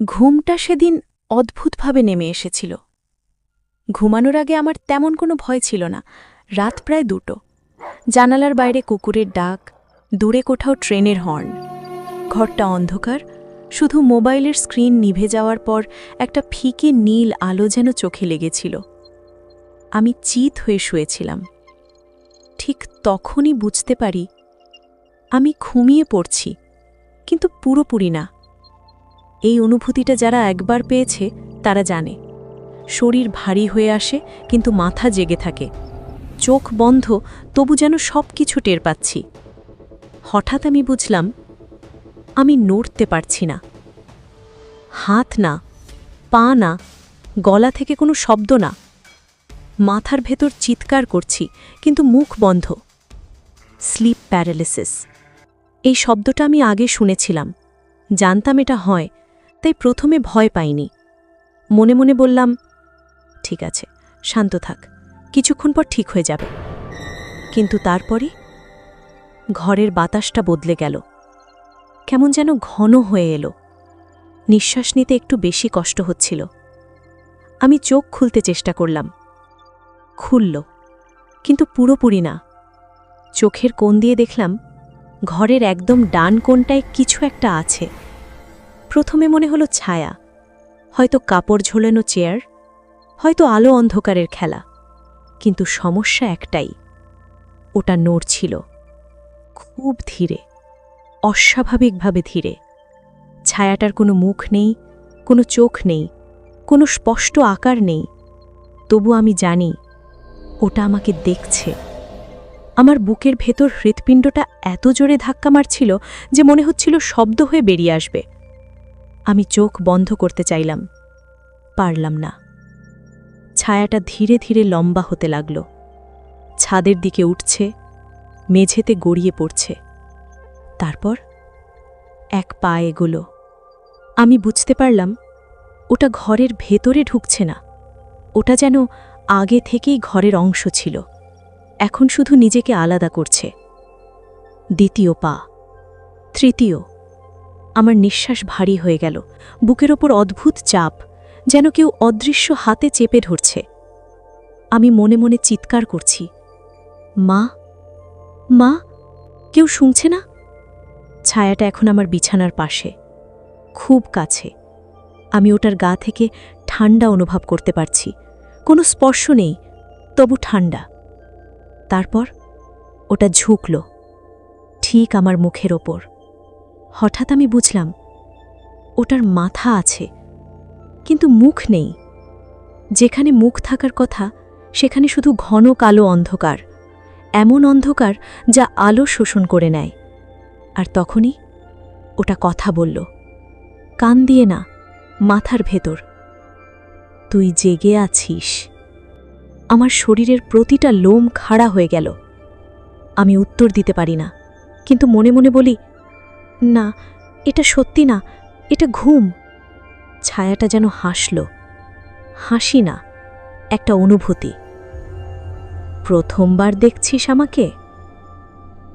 ঘুমটা সেদিন অদ্ভুতভাবে নেমে এসেছিল। ঘুমানোর আগে আমার তেমন কোনো ভয় ছিল না। রাত প্রায় দুটো। জানালার বাইরে কুকুরের ডাক, দূরে কোথাও ট্রেনের হর্ন। ঘরটা অন্ধকার, শুধু মোবাইলের স্ক্রিন নিভে যাওয়ার পর একটা ফিকে নীল আলো যেন চোখে লেগেছিল। আমি চিত হয়ে শুয়েছিলাম। ঠিক তখনই বুঝতে পারি, আমি ঘুমিয়ে পড়ছি, কিন্তু পুরোপুরি না। এই অনুভূতিটা যারা একবার পেয়েছে, তারা জানে। শরীর ভারী হয়ে আসে, কিন্তু মাথা জেগে থাকে। চোখ বন্ধ, তবু যেন সব কিছু টের পাচ্ছি। হঠাৎ আমি বুঝলাম, আমি নড়তে পারছি না। হাত না, পা না, গলা থেকে কোনো শব্দ না। মাথার ভেতর চিৎকার করছি, কিন্তু মুখ বন্ধ। স্লিপ প্যারালিসিস এই শব্দটা আমি আগে শুনেছিলাম। জানতাম এটা হয় তাই প্রথমে ভয় পাইনি। মনে মনে বললাম, ঠিক আছে, শান্ত থাক, কিছুক্ষণ পর ঠিক হয়ে যাবে। কিন্তু তারপরে ঘরের বাতাসটা বদলে গেল। কেমন যেন ঘন হয়ে এলো। নিঃশ্বাস নিতে একটু বেশি কষ্ট হচ্ছিল। আমি চোখ খুলতে চেষ্টা করলাম। খুলল, কিন্তু পুরোপুরি না। চোখের কোণ দিয়ে দেখলাম, ঘরের একদম ডান কোণটায় কিছু একটা আছে। প্রথমে মনে হলো ছায়া। হয়তো কাপড় ঝোলানো চেয়ার, হয়তো আলো অন্ধকারের খেলা। কিন্তু সমস্যা একটাই, ওটা নড়ছিল খুব ধীরে, অস্বাভাবিকভাবে ধীরে। ছায়াটার কোনো মুখ নেই, কোনো চোখ নেই, কোনো স্পষ্ট আকার নেই। তবু আমি জানি, ওটা আমাকে দেখছে। আমার বুকের ভেতর হৃৎপিণ্ডটা এত জোরে ধাক্কা মারছিল যে মনে হচ্ছিল শব্দ হয়ে বেরিয়ে আসবে। আমি চোখ বন্ধ করতে চাইলাম। পারলাম না। ছায়াটা ধীরে ধীরে লম্বা হতে লাগল। ছাদের দিকে উঠছে, মেঝেতে গড়িয়ে পড়ছে। তারপর এক পা এগোলো। আমি বুঝতে পারলাম, ওটা ঘরের ভেতরে ঢুকছে না। ওটা যেন আগে থেকেই ঘরের অংশ ছিল। এখন শুধু নিজেকে আলাদা করছে। দ্বিতীয় পা, তৃতীয়। আমার নিঃশ্বাস ভারী হয়ে গেল। বুকের ওপর অদ্ভুত চাপ, যেন কেউ অদৃশ্য হাতে চেপে ধরছে। আমি মনে মনে চিৎকার করছি। মা? মা? কেউ শুনছে না? ছায়াটা এখন আমার বিছানার পাশে, খুব কাছে। আমি ওটার গা থেকে ঠান্ডা অনুভব করতে পারছি। কোনো স্পর্শ নেই, তবু ঠান্ডা। তারপর ওটা ঝুঁকল, ঠিক আমার মুখের ওপর। হঠাৎ আমি বুঝলাম, ওটার মাথা আছে, কিন্তু মুখ নেই। যেখানে মুখ থাকার কথা, সেখানে শুধু ঘন কালো অন্ধকার, এমন অন্ধকার যা আলো শোষণ করে নেয়। আর তখনই ওটা কথা বলল, কান দিয়ে না, মাথার ভেতর, তুই জেগে আছিস। আমার শরীরের প্রতিটা লোম খাড়া হয়ে গেল। আমি উত্তর দিতে পারি না, কিন্তু মনে মনে বলি না, এটা সত্যি না, এটা ঘুম। ছায়াটা যেন হাসল। হাসি না, একটা অনুভূতি। প্রথমবার দেখছিস আমাকে?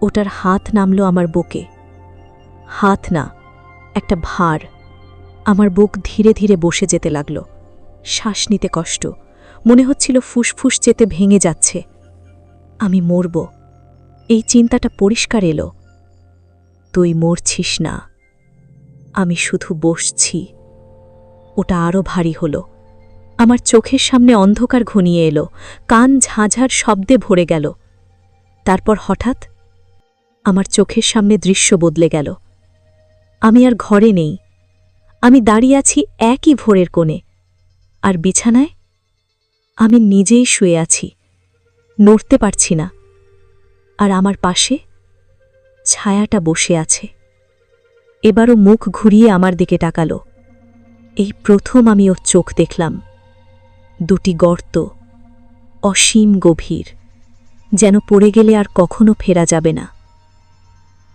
ওটার হাত নামল আমার বুকে। হাত না, একটা ভার। আমার বুক ধীরে ধীরে বসে যেতে লাগল। শ্বাস নিতে কষ্ট। মনে হচ্ছিল ফুসফুস যেতে ভেঙে যাচ্ছে। আমি মরব। এই চিন্তাটা পরিষ্কার এলো। তুই মরছিস না। আমি শুধু বসছি। ওটা আরও ভারী হলো। আমার চোখের সামনে অন্ধকার ঘনিয়ে এলো। কান ঝাঁঝার শব্দে ভরে গেল। তারপর হঠাৎ আমার চোখের সামনে দৃশ্য বদলে গেল। আমি আর ঘরে নেই। আমি দাঁড়িয়ে আছি একই ভোরের কোণে। আর বিছানায় আমি নিজেই শুয়ে আছি। নড়তে পারছি না। আর আমার পাশে ছায়াটা বসে আছে। এবারও মুখ ঘুরিয়ে আমার দিকে তাকালো। এই প্রথম আমি ওর চোখ দেখলাম। দুটি গর্ত, অসীম গভীর, যেন পড়ে গেলে আর কখনো ফেরা যাবে না।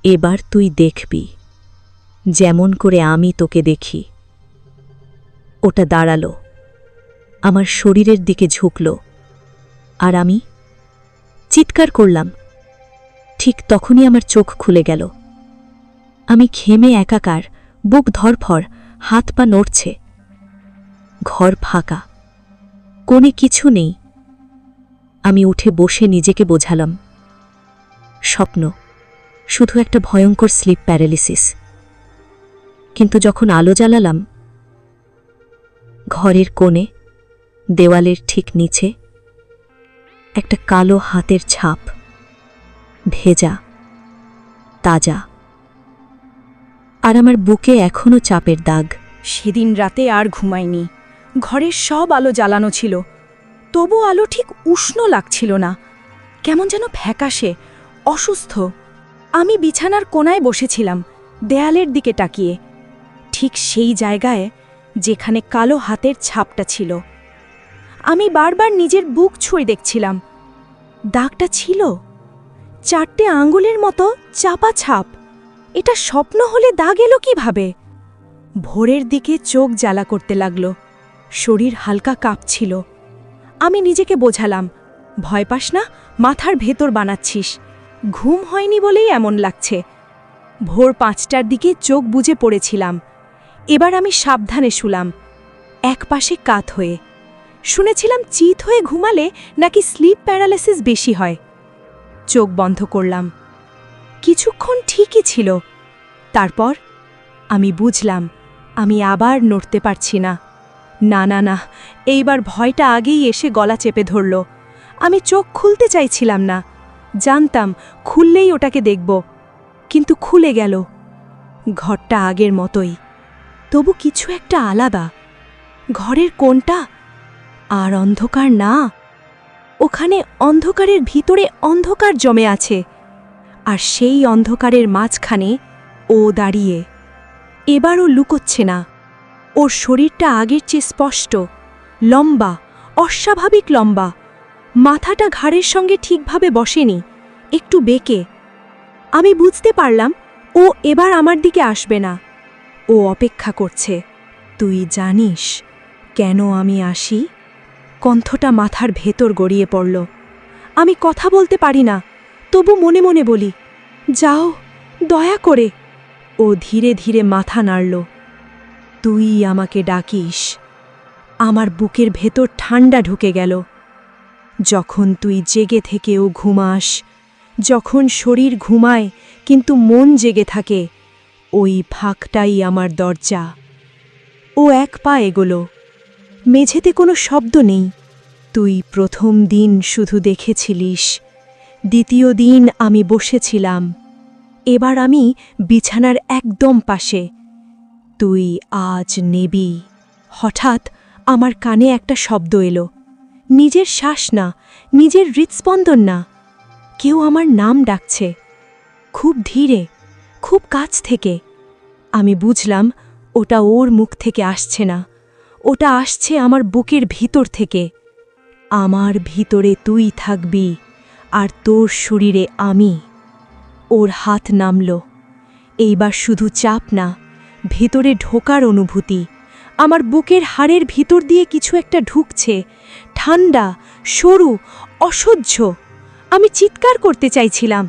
এবার তুই দেখবি, যেমন করে আমি তোকে দেখি। ওটা দাঁড়াল, আমার শরীরের দিকে ঝুঁকল, আর আমি চিৎকার করলাম ঠিক তখনই আমার চোখ খুলে গেল। আমি ঘেমে একাকার, বুক ধরফর, হাত পা নড়ছে। ঘর ফাঁকা। কোণে কিছু নেই। আমি উঠে বসে নিজেকে বোঝালাম। স্বপ্ন, শুধু একটা ভয়ঙ্কর স্লিপ প্যারালিসিস কিন্তু যখন আলো জ্বালালাম, ঘরের কোণে, দেওয়ালের ঠিক নিচে, একটা কালো হাতের ছাপ। ভেজা, তাজা। আর আমার বুকে এখনও চাপের দাগ। সেদিন রাতে আর ঘুমাইনি। ঘরের সব আলো জ্বালানো ছিল। তবু আলো ঠিক উষ্ণ লাগছিল না। কেমন যেন ফ্যাকাশে, অসুস্থ। আমি বিছানার কোনায় বসেছিলাম, দেয়ালের দিকে তাকিয়ে। ঠিক সেই জায়গায় যেখানে কালো হাতের ছাপটা ছিল। আমি বারবার নিজের বুক ছুঁয়ে দেখছিলাম। দাগটা ছিল? চারটে আঙ্গুলের মতো চাপা ছাপ। এটা স্বপ্ন হলে দাগ এলো কীভাবে? ভোরের দিকে চোখ জ্বালা করতে লাগল। শরীর হালকা কাঁপছিল। আমি নিজেকে বোঝালাম, ভয় পাস না, মাথার ভেতর বানাচ্ছিস। ঘুম হয়নি বলেই এমন লাগছে। ভোর পাঁচটার দিকে চোখ বুজে পড়েছিলাম। এবার আমি সাবধানে শুলাম, এক পাশে কাত হয়ে। শুনেছিলাম চিত হয়ে ঘুমালে নাকি স্লিপ প্যারালাইসিস বেশি হয়। চোখ বন্ধ করলাম। কিছুক্ষণ ঠিকই ছিল। তারপর আমি বুঝলাম, আমি আবার নড়তে পারছি না। না না না, এইবার ভয়টা আগেই এসে গলা চেপে ধরল। আমি চোখ খুলতে চাইছিলাম না। জানতাম, খুললেই ওটাকে দেখব। কিন্তু খুলে গেল। ঘরটা আগের মতোই। তবু কিছু একটা আলাদা। ঘরের কোনটা? আর অন্ধকার না। ওখানে অন্ধকারের ভিতরে অন্ধকার জমে আছে। আর সেই অন্ধকারের মাঝখানে ও দাঁড়িয়ে। এবারও লুকোচ্ছে না। ওর শরীরটা আগের চেয়ে স্পষ্ট, লম্বা, অস্বাভাবিক লম্বা। মাথাটা ঘাড়ের সঙ্গে ঠিকভাবে বসেনি, একটু বেঁকে। আমি বুঝতে পারলাম, ও এবার আমার দিকে আসবে না। ও অপেক্ষা করছে, তুই জানিস কেন আমি আসি? কণ্ঠটা মাথার ভেতর গড়িয়ে পড়ল। আমি কথা বলতে পারি না, তবু মনে মনে বলি, যাও, দয়া করে। ও ধীরে ধীরে মাথা নাড়ল, তুই আমাকে ডাকিস। আমার বুকের ভেতর ঠান্ডা ঢুকে গেল। যখন তুই জেগে থেকেও ঘুমাস, যখন শরীর ঘুমায় কিন্তু মন জেগে থাকে, ওই ফাঁকটাই আমার দরজা। ও এক পা এগোলো মেঝেতে কোনো শব্দ নেই। তুই প্রথম দিন শুধু দেখেছিলিস, দ্বিতীয় দিন আমি বসেছিলাম। এবার আমি বিছানার একদম পাশে। তুই আজ নেবি। হঠাৎ আমার কানে একটা শব্দ এলো। নিজের শ্বাস না, নিজের হৃৎস্পন্দন না। কেউ আমার নাম ডাকছে। খুব ধীরে, খুব কাছ থেকে। আমি বুঝলাম ওটা ওর মুখ থেকে আসছে না। ওটা আসছে আমার বুকের ভিতর থেকে। আমার ভিতরে তুই থাকবি আর তোর শরীরে আমি। ওর হাত নামল। এইবার শুধু চাপ না, ভেতরে ঢোকার অনুভূতি। আমার বুকের হাড়ের ভিতর দিয়ে কিছু একটা ঢুকছে। ঠান্ডা, সরু, অসহ্য। আমি চিৎকার করতে চাইছিলাম।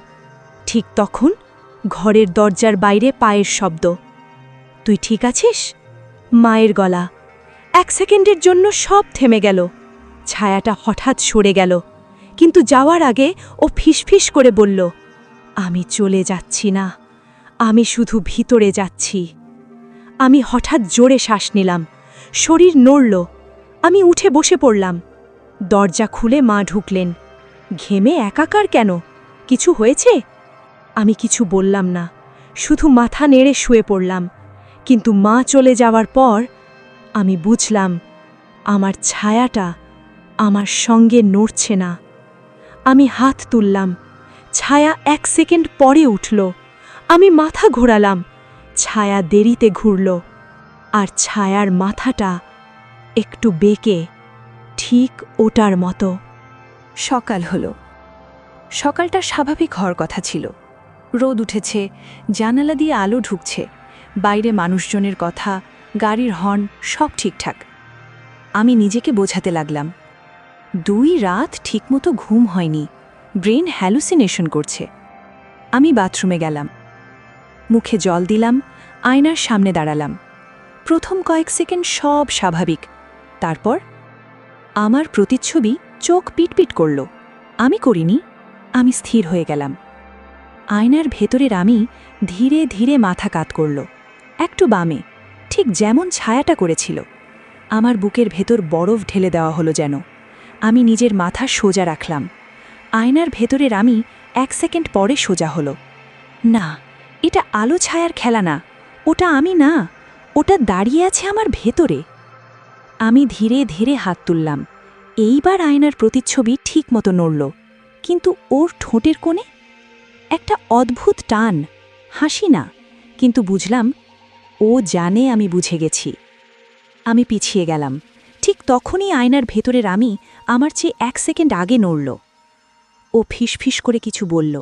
ঠিক তখন ঘরের দরজার বাইরে পায়ের শব্দ। তুই ঠিক আছিস? মায়ের গলা। এক সেকেন্ডের জন্য সব থেমে গেল। ছায়াটা হঠাৎ সরে গেল, কিন্তু যাওয়ার আগে ও ফিসফিস করে বলল, আমি চলে যাচ্ছি না, আমি শুধু ভিতরে যাচ্ছি। আমি হঠাৎ জোরে শ্বাস নিলাম, শরীর নড়ল, আমি উঠে বসে পড়লাম। দরজা খুলে মা ঢুকলেন, ঘেমে একাকার কেন? কিছু হয়েছে? আমি কিছু বললাম না, শুধু মাথা নেড়ে শুয়ে পড়লাম, কিন্তু মা চলে যাওয়ার পর আমি বুঝলাম, আমার ছায়াটা আমার সঙ্গে নড়ছে না। আমি হাত তুললাম, ছায়া এক সেকেন্ড পরে উঠল। আমি মাথা ঘোরালাম, ছায়া দেরিতে ঘুরল, আর ছায়ার মাথাটা একটু বেঁকে ঠিক ওটার মতো। সকাল হলো। সকালটা স্বাভাবিক হওয়ার কথা ছিল। রোদ উঠেছে, জানালা দিয়ে আলো ঢুকছে, বাইরে মানুষজনের কথা গাড়ির হর্ন সব ঠিকঠাক। আমি নিজেকে বোঝাতে লাগলাম। দুই রাত ঠিকমতো ঘুম হয়নি। ব্রেন হ্যালুসিনেশন করছে। আমি বাথরুমে গেলাম। মুখে জল দিলাম, আয়নার সামনে দাঁড়ালাম। প্রথম কয়েক সেকেন্ড সব স্বাভাবিক। তারপর আমার প্রতিচ্ছবি চোখ পিটপিট করল। আমি করিনি, আমি স্থির হয়ে গেলাম। আয়নার ভেতরের আমি ধীরে ধীরে মাথা কাত করল। একটু বামে। ঠিক যেমন ছায়াটা করেছিল। আমার বুকের ভেতর বরফ ঢেলে দেওয়া হলো যেন। আমি নিজের মাথা সোজা রাখলাম। আয়নার ভেতরের আমি এক সেকেন্ড পরে সোজা হলো। না, এটা আলো ছায়ার খেলা না। ওটা আমি না। ওটা দাঁড়িয়ে আছে আমার ভেতরে। আমি ধীরে ধীরে হাত তুললাম। এইবার আয়নার প্রতিচ্ছবি ঠিক মতো নড়ল। কিন্তু ওর ঠোঁটের কোণে একটা অদ্ভুত টান। হাসি না। কিন্তু বুঝলাম ও জানে আমি বুঝে গেছি। আমি পিছিয়ে গেলাম। ঠিক তখনই আয়নার ভেতরের আমি আমার চেয়ে এক সেকেন্ড আগে নড়ল। ও ফিসফিস করে কিছু বলল।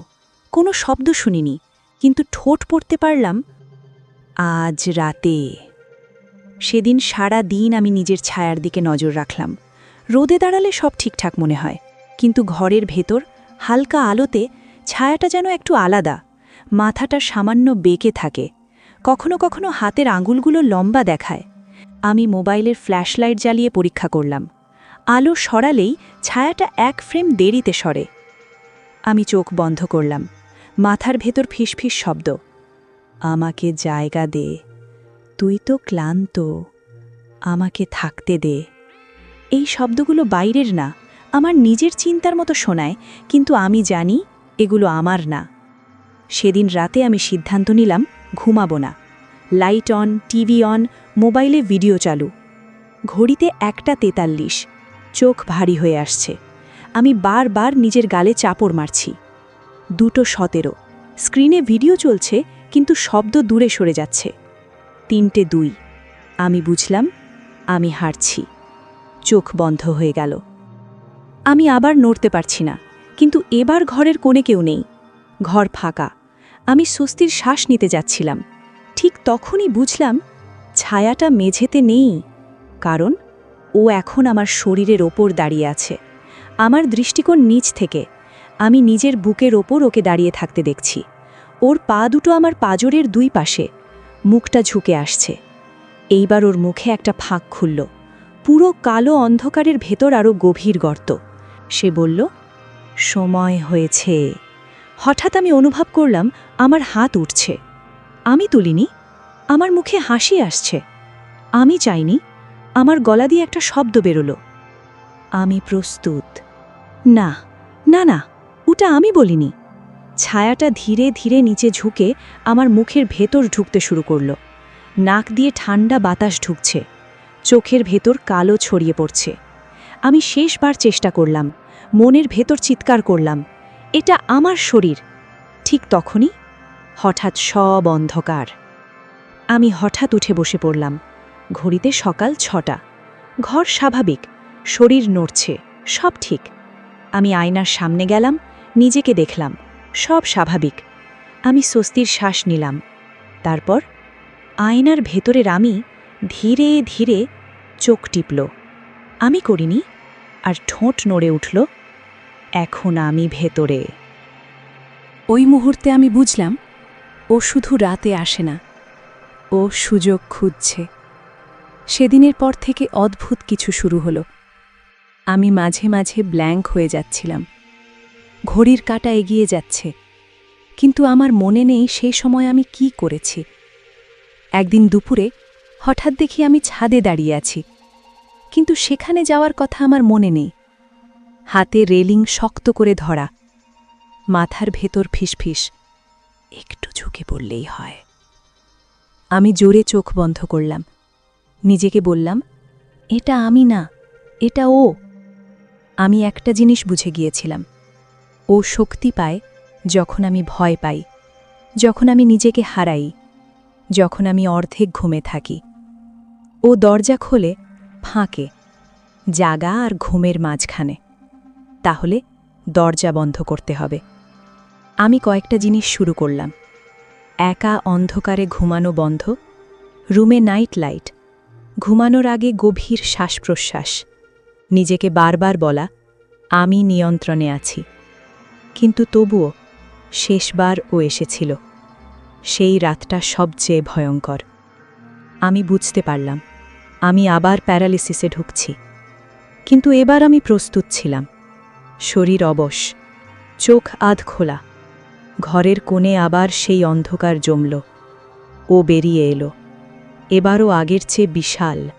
কোনো শব্দ শুনিনি, কিন্তু ঠোঁট পড়তে পারলাম, আজ রাতে। সেদিন সারা দিন আমি নিজের ছায়ার দিকে নজর রাখলাম। রোদে দাঁড়ালে সব ঠিকঠাক মনে হয়, কিন্তু ঘরের ভেতর হালকা আলোতে ছায়াটা যেন একটু আলাদা, মাথাটা সামান্য বেঁকে থাকে। কখনো কখনো হাতের আঙুলগুলো লম্বা দেখায়। আমি মোবাইলের ফ্ল্যাশলাইট জ্বালিয়ে পরীক্ষা করলাম। আলো সরালেই ছায়াটা এক ফ্রেম দেরিতে সরে। আমি চোখ বন্ধ করলাম। মাথার ভেতর ফিসফিস শব্দ। আমাকে জায়গা দে। তুই তো ক্লান্ত। আমাকে থাকতে দে। এই শব্দগুলো বাইরের না। আমার নিজের চিন্তার মতো শোনায়, কিন্তু আমি জানি এগুলো আমার না। সেদিন রাতে আমি সিদ্ধান্ত নিলাম ঘুমাবো না। লাইট অন, টিভি অন, মোবাইলে ভিডিও চালু। ঘড়িতে একটা তেতাল্লিশ। চোখ ভারী হয়ে আসছে। আমি বারবার নিজের গালে চাপড় মারছি। দুটো সতেরো। স্ক্রিনে ভিডিও চলছে, কিন্তু শব্দ দূরে সরে যাচ্ছে। তিনটে দুই। আমি বুঝলাম, আমি হারছি। চোখ বন্ধ হয়ে গেল। আমি আবার নড়তে পারছি না, কিন্তু এবার ঘরের কোণে কেউ নেই। ঘর ফাঁকা। আমি স্বস্তির শ্বাস নিতে যাচ্ছিলাম। ঠিক তখনই বুঝলাম, ছায়াটা মেঝেতে নেই, কারণ ও এখন আমার শরীরের ওপর দাঁড়িয়ে আছে। আমার দৃষ্টিকোণ নিচ থেকে, আমি নিজের বুকের ওপর ওকে দাঁড়িয়ে থাকতে দেখছি। ওর পা দুটো আমার পাজরের দুই পাশে, মুখটা ঝুঁকে আসছে। এইবার ওর মুখে একটা ফাঁক খুলল। পুরো কালো অন্ধকারের ভেতর আরও গভীর গর্ত। সে বলল, সময় হয়েছে। হঠাৎ আমি অনুভব করলাম আমার হাত উঠছে। আমি তুলিনি, আমার মুখে হাসি আসছে। আমি চাইনি, আমার গলা দিয়ে একটা শব্দ বেরোলো। আমি প্রস্তুত। না না না, ওটা আমি বলিনি। ছায়াটা ধীরে ধীরে নিচে ঝুঁকে আমার মুখের ভেতর ঢুকতে শুরু করল। নাক দিয়ে ঠান্ডা বাতাস ঢুকছে। চোখের ভেতর কালো ছড়িয়ে পড়ছে। আমি শেষবার চেষ্টা করলাম, মনের ভেতর চিৎকার করলাম। এটা আমার শরীর। ঠিক তখনই হঠাৎ সব অন্ধকার। আমি হঠাৎ উঠে বসে পড়লাম। ঘড়িতে সকাল ছটা। ঘর স্বাভাবিক, শরীর নড়ছে, সব ঠিক। আমি আয়নার সামনে গেলাম, নিজেকে দেখলাম, সব স্বাভাবিক। আমি স্বস্তির শ্বাস নিলাম। তারপর আয়নার ভেতরের আমি ধীরে ধীরে চোখ টিপল। আমি করিনি, আর ঠোঁট নড়ে উঠল। এখন আমি ভেতরে। ওই মুহূর্তে আমি বুঝলাম, ও শুধু রাতে আসে না, ও সুযোগ খুঁজছে। সেদিনের পর থেকে অদ্ভুত কিছু শুরু হলো। আমি মাঝে মাঝে ব্ল্যাঙ্ক হয়ে যাচ্ছিলাম। ঘড়ির কাটা এগিয়ে যাচ্ছে। কিন্তু আমার মনে নেই সেই সময় আমি কি করেছি। একদিন দুপুরে হঠাৎ দেখি আমি ছাদে দাঁড়িয়ে আছি। কিন্তু সেখানে যাওয়ার কথা আমার মনে নেই। হাতে রেলিং শক্ত করে ধরা। মাথার ভেতর ফিসফিস। একটু ঝুঁকে পড়লেই হয়। আমি জোরে চোখ বন্ধ করলাম। নিজেকে বললাম, এটা আমি না, এটা ও। আমি একটা জিনিস বুঝে গিয়েছিলাম। ও শক্তি পায় যখন আমি ভয় পাই, যখন আমি নিজেকে হারাই, যখন আমি অর্ধেক ঘুমে থাকি। ও দরজা খোলে, ফাঁকে, জাগা আর ঘুমের মাঝখানে। তাহলে দরজা বন্ধ করতে হবে। আমি কয়েকটা জিনিস শুরু করলাম। একা অন্ধকারে ঘুমানো বন্ধ, রুমে নাইট লাইট, ঘুমানোর আগে গভীর শ্বাস প্রশ্বাস নিজেকে বারবার বলা, আমি নিয়ন্ত্রণে আছি। কিন্তু তবুও শেষবার ও এসেছিল। সেই রাতটা সবচেয়ে ভয়ঙ্কর। আমি বুঝতে পারলাম, আমি আবার প্যারালিসিসে ঢুকছি। কিন্তু এবার আমি প্রস্তুত ছিলাম। শরীর অবশ। চোখ আধ খোলা। ঘরের কোণে আবার সেই অন্ধকার জমল। ও বেরিয়ে এলো। এবারও আগের চেয়ে বিশাল।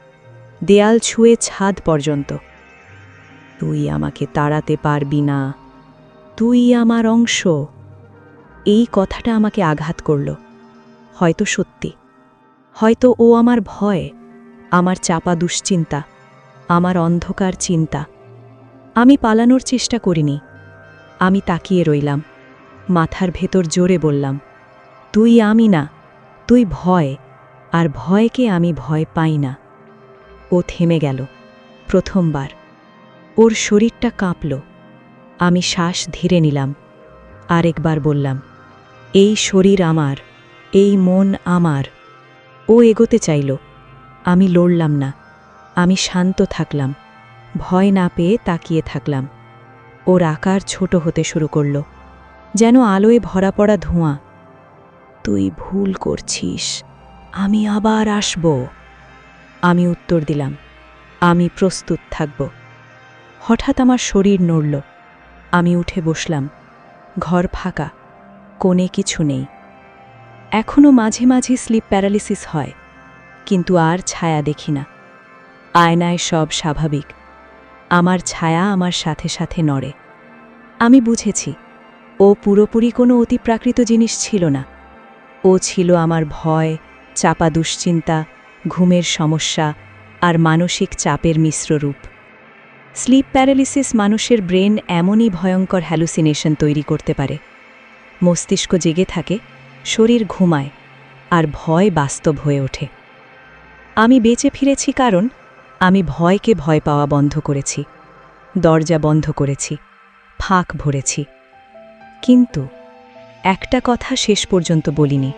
দেয়াল ছুঁয়ে ছাদ পর্যন্ত। তুই আমাকে তাড়াতে পারবি না। তুই আমার অংশ। এই কথাটা আমাকে আঘাত করল। হয়তো সত্যি। হয়তো ও আমার ভয়, আমার চাপা দুশ্চিন্তা, আমার অন্ধকার চিন্তা। আমি পালানোর চেষ্টা করিনি। আমি তাকিয়ে রইলাম। মাথার ভেতর জোরে বললাম, তুই আমি না, তুই ভয়, আর ভয়কে আমি ভয় পাই না। ও থেমে গেল, প্রথমবার। ওর শরীরটা কাঁপল। আমি শ্বাস ধীরে নিলাম, আরেকবার বললাম, এই শরীর আমার, এই মন আমার। ও এগোতে চাইল। আমি লড়লাম না। আমি শান্ত থাকলাম। ভয় না পেয়ে তাকিয়ে থাকলাম। ওর আকার ছোট হতে শুরু করল, যেন আলোয় ভরা পড়া ধোঁয়া। তুই ভুল করছিস, আমি আবার আসব। আমি উত্তর দিলাম, আমি প্রস্তুত থাকব। হঠাৎ আমার শরীর নড়ল, আমি উঠে বসলাম, ঘর ফাঁকা, কোণে কিছু নেই। এখনও মাঝে মাঝে স্লিপ প্যারালিসিস হয়, কিন্তু আর ছায়া দেখি না। আয়নায় সব স্বাভাবিক। আমার ছায়া আমার সাথে সাথে নড়ে। আমি বুঝেছি, ও পুরোপুরি কোনো অতিপ্রাকৃত জিনিস ছিল না। ও ছিল আমার ভয়, চাপা দুশ্চিন্তা, ঘুমের সমস্যা আর মানসিক চাপের মিশ্র রূপ। স্লিপ প্যারালিসিস মানুষের ব্রেন এমনই ভয়ঙ্কর হ্যালুসিনেশন তৈরি করতে পারে। মস্তিষ্ক জেগে থাকে, শরীর ঘুমায় আর ভয় বাস্তব হয়ে ওঠে। আমি বেঁচে ফিরেছি কারণ আমি ভয়কে ভয় পাওয়া বন্ধ করেছি, দরজা বন্ধ করেছি, ফাঁক ভরেছি। কিন্তু একটা কথা শেষ পর্যন্ত বলিনি।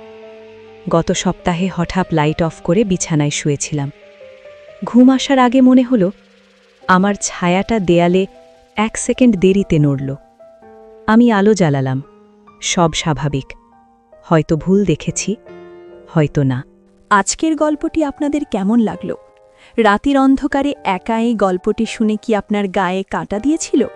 গত সপ্তাহে হঠাৎ লাইট অফ করে বিছানায় শুয়েছিলাম। ঘুম আসার আগে মনে হলো, আমার ছায়াটা দেয়ালে এক সেকেন্ড দেরিতে নড়ল। আমি আলো জ্বালালাম, সব স্বাভাবিক। হয়তো ভুল দেখেছি, হয়তো না। আজকের গল্পটি আপনাদের কেমন লাগল? রাতের অন্ধকারে একা এই গল্পটি শুনে কি আপনার গায়ে কাটা দিয়েছিল?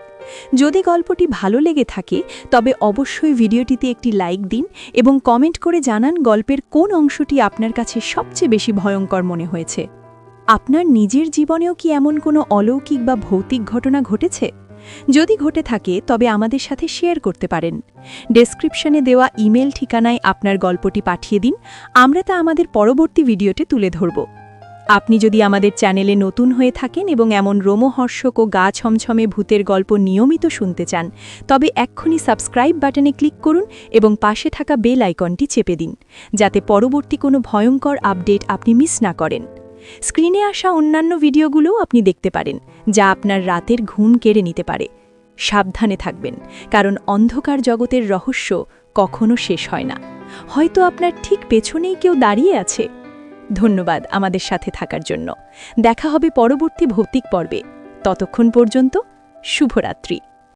যদি গল্পটি ভালো লেগে থাকে, তবে অবশ্যই ভিডিওটিতে একটি লাইক দিন এবং কমেন্ট করে জানান গল্পের কোন অংশটি আপনার কাছে সবচেয়ে বেশি ভয়ঙ্কর মনে হয়েছে। আপনার নিজের জীবনেও কি এমন কোনো অলৌকিক বা ভৌতিক ঘটনা ঘটেছে? যদি ঘটে থাকে, তবে আমাদের সাথে শেয়ার করতে পারেন। ডেসক্রিপশনে দেওয়া ইমেল ঠিকানায় আপনার গল্পটি পাঠিয়ে দিন, আমরা তা আমাদের পরবর্তী ভিডিওতে তুলে ধরব। আপনি যদি আমাদের চ্যানেলে নতুন হয়ে থাকেন এবং এমন রোমহর্ষক ও গা ছমছমে ভূতের গল্প নিয়মিত শুনতে চান, তবে এক্ষুনি সাবস্ক্রাইব বাটনে ক্লিক করুন এবং পাশে থাকা বেল আইকনটি চেপে দিন, যাতে পরবর্তী কোনো ভয়ঙ্কর আপডেট আপনি মিস না করেন। স্ক্রিনে আসা অন্যান্য ভিডিওগুলোও আপনি দেখতে পারেন, যা আপনার রাতের ঘুম কেড়ে নিতে পারে। সাবধানে থাকবেন, কারণ অন্ধকার জগতের রহস্য কখনো শেষ হয় না। হয়তো আপনার ঠিক পেছনেই কেউ দাঁড়িয়ে আছে। ধন্যবাদ আমাদের সাথে থাকার জন্য। দেখা হবে পরবর্তী ভৌতিক পর্বে। ততক্ষণ পর্যন্ত শুভরাত্রি।